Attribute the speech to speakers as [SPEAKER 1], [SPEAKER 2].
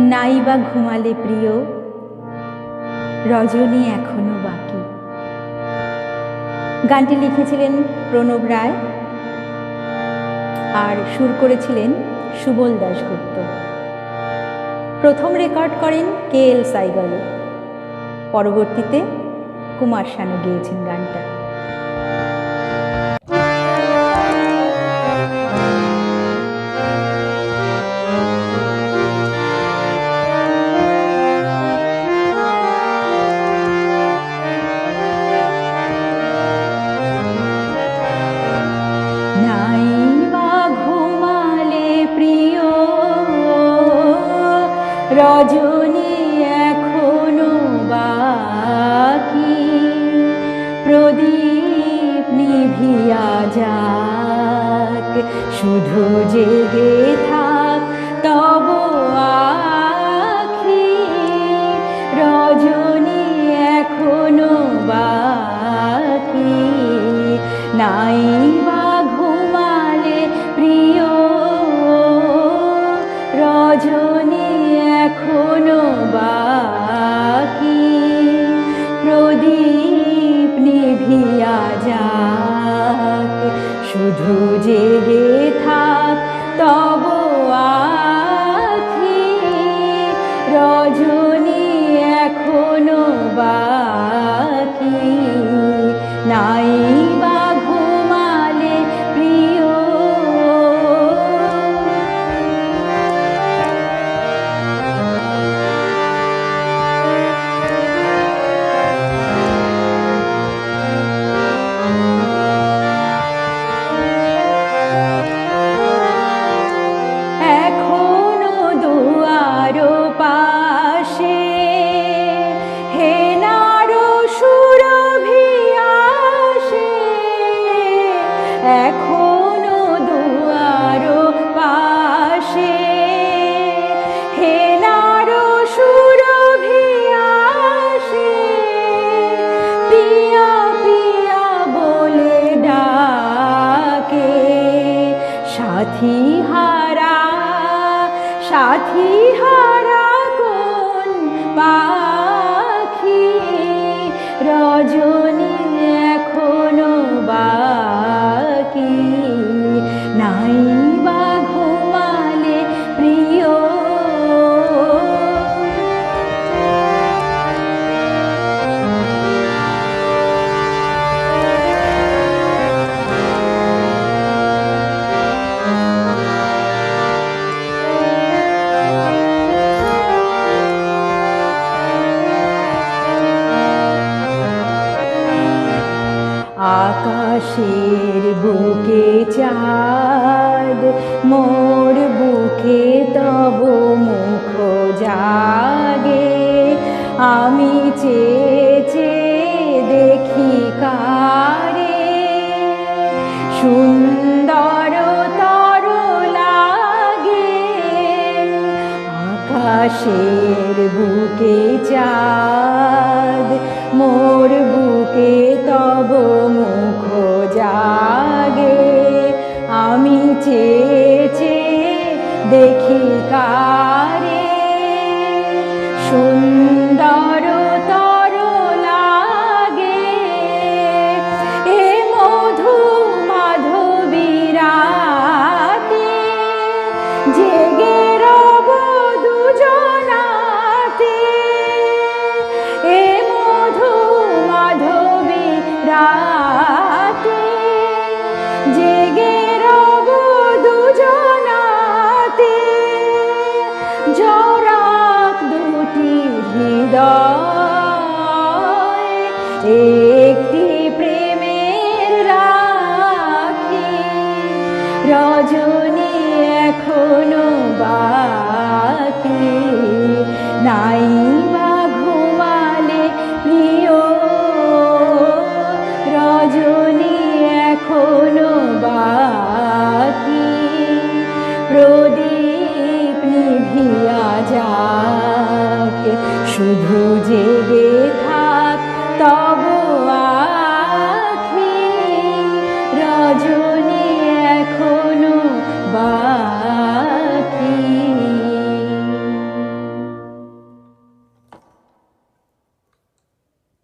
[SPEAKER 1] নাই বা ঘুমালে প্রিয়, রজনী এখনও বাকি। গানটি লিখেছিলেন প্রণব রায় আর সুর করেছিলেন সুবল দাশগুপ্ত। প্রথম রেকর্ড করেন কে এল সাইগল। পরবর্তীতে কুমার শানু গেয়েছেন গানটা। জেগে থাক তব আখি রজনী এখনও বাকি। নাই জেগে থাক তব সাথী হারা সাথী হারা। চাঁদ মোর বুকে তব মুখ জাগে। আমি চেয়ে চেয়ে দেখি কারে। সুন্দর তর লাগে। আকাশের বুকে চাঁদ। মোর বুকে তব মুখ জাগে। আমি চেয়ে চেয়ে দেখি কারে। সুন্দর তর লাগে এ মধু মাধবীরাতে। জেগে হৃদয় একটি প্রেমের রাখি। রজনী শুধু জেগে থাক।